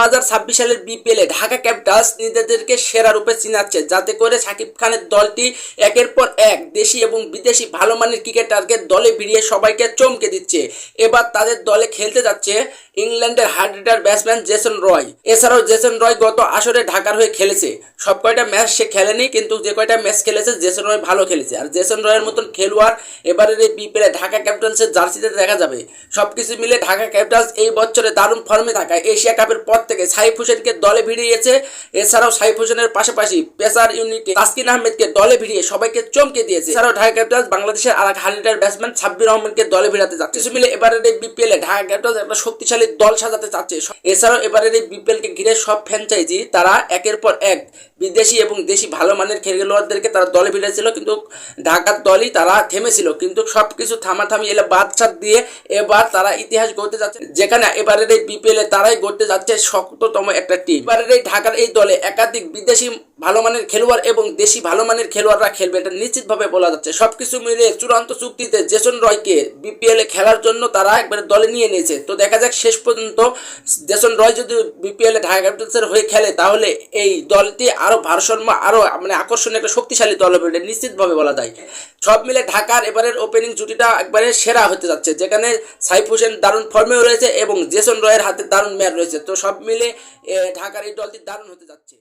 হাজার ছাব্বিশ সালের বিপিএলে ঢাকা ক্যাপিটালস নিজেদেরকে সেরা রূপে চিনাচ্ছে, যাতে করে সাকিব খানের দলটি একের পর এক দেশি এবং বিদেশি ভালো মানের ক্রিকেটারকে দলে ভিড়িয়ে সবাইকে চমকে দিচ্ছে। এবার তাদের দলে খেলতে যাচ্ছে ইংল্যান্ডের hard hitter batsman Jason Roy. এছাড়াও জেসন রয় গত আসরে ঢাকার হয়ে খেলেছে। সব কয়টা ম্যাচ সে খেলেনি, কিন্তু যে কয়টা ম্যাচ খেলেছে, জেসন রয় ভালো খেলেছে। আর জেসন রয়ের মতন খেলোয়াড় এবারের এই বিপিএলে ঢাকা ক্যাপিটালসের জার্সিতে দেখা যাবে। সবকিছু মিলে ঢাকা ক্যাপিটালস এই বছরে দারুণ ফর্মে থাকায় এশিয়া কাপের পর থেকে সাইফ হোসেনকে দলে ভিড়িয়েছে। এছাড়াও সাইফ হোসেনের পাশাপাশি পেসার ইউনিটে তাসকিন আহমেদকে দলে ভিড়িয়ে সবাইকে চমকে দিয়েছে। এছাড়াও ঢাকা ক্যাপিটালস বাংলাদেশের আর এক হান্ড্রেডার ব্যাটসম্যান সাব্বির রহমানকে দলে ভিড়াতে যাচ্ছে। কিছু মিলে এবারের এই বিপিএলে ঢাকা ক্যাপিটালস একটা শক্তিশালী দল সাজাতে চাচ্ছে। এছাড়াও এবারের এই বিপিএলকে ঘিরে সব ফ্র্যাঞ্চাইজি তারা একের পর এক বিদেশি এবং দেশি ভালো মানের খেলোয়াড়দেরকে তারা দলে ভিড়েছিল কিন্তু ঢাকার দলই তারা থেমেছিল। কিন্তু সব কিছু থামাথামি এলে বাদশাদ দিয়ে এবার তারা ইতিহাস গড়তে যাচ্ছে। যেখানে এবারের এই বিপিএল এ তারাই গড়তে যাচ্ছে শক্ততম একটা টিম এবারের এই ঢাকার এই দলে একাধিক বিদেশি ভালো মানের খেলোয়াড় এবং দেশি ভালো মানের খেলোয়াড়রা খেলবে, এটা নিশ্চিতভাবে বলা যাচ্ছে। সবকিছু মিলে চূড়ান্ত চুক্তিতে জেসন রয়কে বিপিএলে খেলার জন্য তারা একবারে দলে নিয়ে নিয়েছে। তো দেখা যাক শেষ পর্যন্ত জেসন রয় যদি বিপিএল ঢাকা ক্যাপিটালসের হয়ে খেলে, তাহলে এই দলটি আরও ভারসাম্য আরও মানে আকর্ষণীয় একটা শক্তিশালী দল হবে, এটা নিশ্চিতভাবে বলা যায়। সব মিলে ঢাকার এবারের ওপেনিং জুটিটা একবারে সেরা হতে যাচ্ছে, যেখানে সাইফ হোসেন দারুণ ফর্মেও রয়েছে এবং জেসন রয়ের হাতে দারুণ ম্যাচ রয়েছে। তো সব মিলে ঢাকার এই দলটি দারুণ হতে যাচ্ছে।